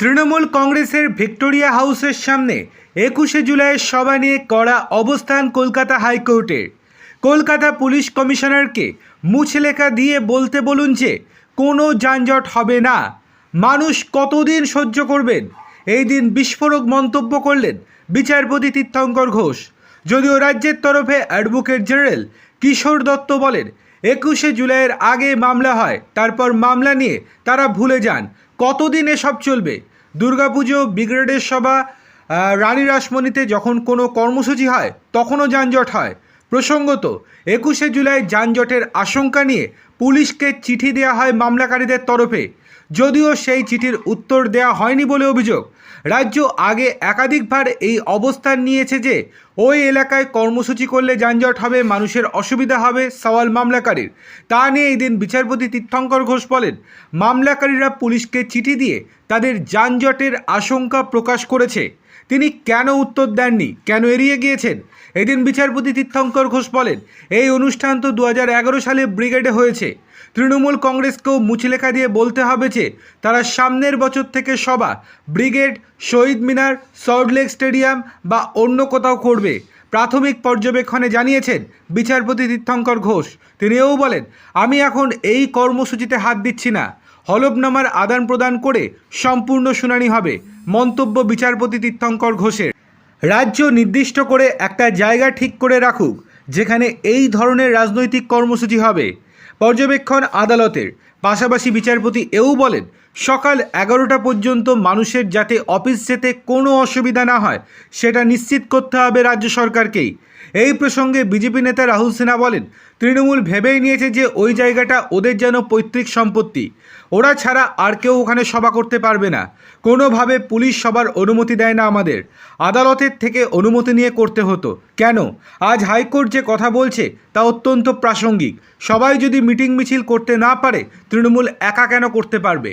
তৃণমূল কংগ্রেসের ভিক্টোরিয়া হাউসের সামনে একুশে জুলাইয়ের সভা নিয়ে কড়া অবস্থান কলকাতা হাইকোর্টের কলকাতা পুলিশ কমিশনারকে মুছলেখা দিয়ে বলতে বলুন যে, কোনো যানজট হবে না। মানুষ কতদিন সহ্য করবেন? এই দিন বিস্ফোরক মন্তব্য করলেন বিচারপতি তীর্থঙ্কর ঘোষ। যদিও রাজ্যের তরফে অ্যাডভোকেট জেনারেল কিশোর দত্ত বলেন একুশে জুলাইয়ের আগে মামলা হয়, তারপর মামলা নিয়ে তারা ভুলে যান। কতদিন এসব চলবে? দুর্গাপুজো ব্রিগেডের সভা রানী রাসমণিতে যখন কোনো কর্মসূচি হয়, তখনও যানজট হয়। প্রসঙ্গত, একুশে জুলাই যানজটের আশঙ্কা নিয়ে পুলিশকে চিঠি দেওয়া হয় মামলাকারীদের তরফে। যদিও সেই চিঠির উত্তর দেওয়া হয়নি বলে অভিযোগ, রাজ্য আগে একাধিকবার এই অবস্থান নিয়েছে যে, ওই এলাকায় কর্মসূচি করলে যানজট হবে, মানুষের অসুবিধা হবে, সওয়াল মামলাকারীর। তা নিয়ে এই দিন বিচারপতি তীর্থঙ্কর ঘোষ বলেন, মামলাকারীরা পুলিশকে চিঠি দিয়ে তাদের যানজটের আশঙ্কা প্রকাশ করেছে। তিনি কেন উত্তর দেননি? কেন এড়িয়ে গিয়েছেন? এদিন বিচারপতি তীর্থঙ্কর ঘোষ বলেন, এই অনুষ্ঠান তো দু হাজার এগারো সালে ব্রিগেডে হয়েছে। তৃণমূল কংগ্রেসকেও মুচলেখা দিয়ে বলতে হবে যে, তারা সামনের বছর থেকে সভা, brigade, Shahid Minar Salt Lake stadium বা অন্য কোথাও করবে। প্রাথমিক পর্যবেক্ষণে জানিয়েছেন বিচারপতি তীর্থঙ্কর ঘোষ। তিনিও বলেন, আমি এখন এই কর্মসূচিতে হাত দিচ্ছি না। হলফনামার আদান প্রদান করে সম্পূর্ণ শুনানি হবে, মন্তব্য বিচারপতি তীর্থঙ্কর ঘোষের। রাজ্য নির্দিষ্ট করে একটা জায়গা ঠিক করে রাখুক, যেখানে এই ধরনের রাজনৈতিক কর্মসূচি হবে। পর্যবেক্ষণ আদালতের পাশাপাশি বিচারপতি এও বলেন, সকাল এগারোটা পর্যন্ত মানুষের যাতে অফিস যেতে কোনো অসুবিধা না হয়, সেটা নিশ্চিত করতে হবে রাজ্য সরকারকেই। এই প্রসঙ্গে বিজেপি নেতা রাহুল সিনহা বলেন, তৃণমূল ভেবেই নিয়েছে যে ওই জায়গাটা ওদের যেন পৈতৃক সম্পত্তি। ওরা ছাড়া আর কেউ ওখানে সভা করতে পারবে না। কোনোভাবে পুলিশ সবার অনুমতি দেয় না আমাদের। আদালতের থেকে অনুমতি নিয়ে করতে হতো। কেন? আজ হাইকোর্ট যে কথা বলছে তা অত্যন্ত প্রাসঙ্গিক। সবাই যদি মিটিং মিছিল করতে না পারে তৃণমূল একা কেন করতে পারবে?